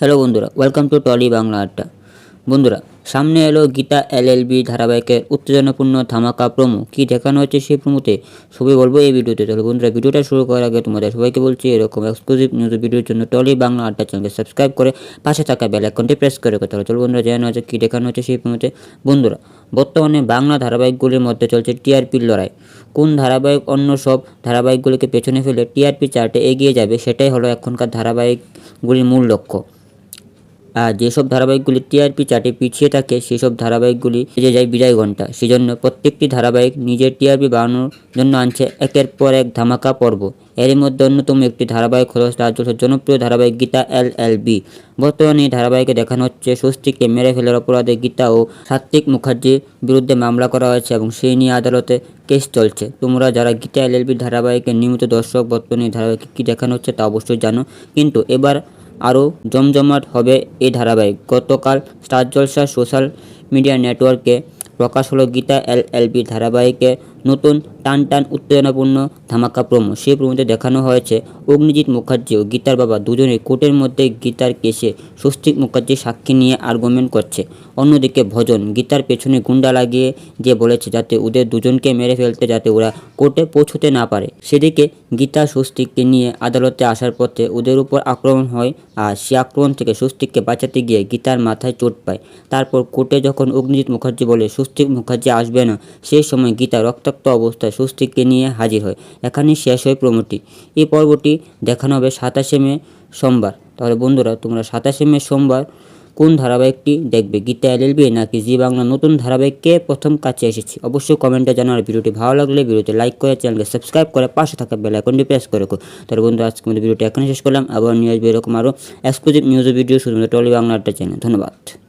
Hello বন্ধুরা welcome to trolley Bangla আড্ডা বন্ধুরা, সামনে এলো গীতা এলএলবি ধারাবাহিকের উত্তেজনাপূর্ণ ধামাকা প্রমো কি দেখানো হচ্ছে সেই প্রমোতে সবই বলব এই ভিডিওতে। তাহলে বন্ধুরা, ভিডিওটা শুরু করার আগে তোমাদের সবাইকে বলছি, এরকম এক্সক্লুসিভ নিউজ ভিডিওর জন্য টলি বাংলা আড্ডা চ্যানেলকে সাবস্ক্রাইব করে পাশে থাকা বেল আইকনটি প্রেস করে তাহলে চলো বন্ধুরা জানানো হচ্ছে কী দেখানো হচ্ছে সেই প্রমোতে বন্ধুরা, বর্তমানে বাংলা ধারাবাহিকগুলির মধ্যে চলছে টিআরপির লড়াই। কোন ধারাবাহিক, অন্য সব ধারাবাহিকগুলিকে পেছনে ফেলে টিআরপি চার্টে এগিয়ে যাবে, সেটাই হলো এখনকার ধারাবাহিকগুলির মূল লক্ষ্য। যেসব ধারাবাহিকগুলি টিআরপি চার্টে পিছিয়ে থাকে, সেসব ধারাবাহিকগুলি যে যায় বিজয় ঘণ্টা সেজন্য প্রত্যেকটি ধারাবাহিক নিজের টিআরপি বাড়ানোর জন্য আনছে একের পর এক ধামাকা পর্ব। এর মধ্যে অন্যতম একটি ধারাবাহিক হল স্টার জনপ্রিয় ধারাবাহিক গীতা এল এল বি। বর্তমানে এই ধারাবাহিকে দেখানো হচ্ছে স্বস্তিককে মেরে ফেলার অপরাধে গীতা ও সাত্বিক মুখার্জির বিরুদ্ধে মামলা করা হয়েছে এবং সেই নিয়ে আদালতে কেস চলছে। তোমরা যারা গীতা এল এল বি ধারাবাহিকের নিয়মিত দর্শক, বর্তমানে এই ধারাবাহিকে কী দেখানো হচ্ছে তা অবশ্যই জানো। কিন্তু এবার আরও জমজমাট হবে এই ধারাবাহিক। গতকাল স্টার জলসা সোশ্যাল মিডিয়া নেটওয়ার্কে প্রকাশ হলো গীতা এল এল বি ধারাবাহিকে নতুন টান টান উত্তেজনাপূর্ণ ধামাকা প্রমো। সেই প্রমোতে দেখানো হয়েছে অগ্নিজিৎ মুখার্জি ও গীতার বাবা দুজনেই কোর্টের মধ্যে গীতার কেসে স্বস্তিক মুখার্জি সাক্ষী নিয়ে আর্গুমেন্ট করছে। অন্যদিকে ভজন, গীতার পেছনে গুন্ডা লাগিয়ে যে বলেছে যাতে ওদের দুজনকে মেরে ফেলতে যাতে ওরা কোর্টে পৌঁছতে না পারে। সেদিকে গীতা স্বস্তিককে নিয়ে আদালতে আসার পথে ওদের উপর আক্রমণ হয় আর সে আক্রমণ থেকে স্বস্তিককে বাঁচাতে গিয়ে গীতার মাথায় চোট পায়। তারপর কোর্টে যখন অগ্নিজিৎ মুখার্জি বলে, স্বস্তিক মুখার্জি আসবে না। সেই সময় গীতা রক্তাক্ত অবস্থায় স্বস্তিককে নিয়ে হাজির হয়। এখানেই শেষ হয় প্রমোটি এই পর্বটি দেখানো হবে সাতাশে মে সোমবার। তাহলে বন্ধুরা, তোমরা সাতাশে মে সোমবার কোন ধারাবাহিকটি দেখবে? গীতা এলএলবি নাকি জি বাংলা নতুন ধারাবাহিককে প্রথম কাছে এসেছি? অবশ্যই কমেন্টে জানার ভিডিওটি ভালো লাগলে ভিডিওতে লাইক করে চ্যানেলকে সাবস্ক্রাইব করে পাশে থাকা বেল আইকনটি প্রেস করে রাখো। তাহলে বন্ধু আজকে আমাদের ভিডিওটি এখানে শেষ করলাম। আবার নিয়ে আসবে এরকম আরও এক্সক্লুসিভ নিউজ ভিডিও শুধুমাত্র টলি বাংলা একটা চ্যানেল ধন্যবাদ।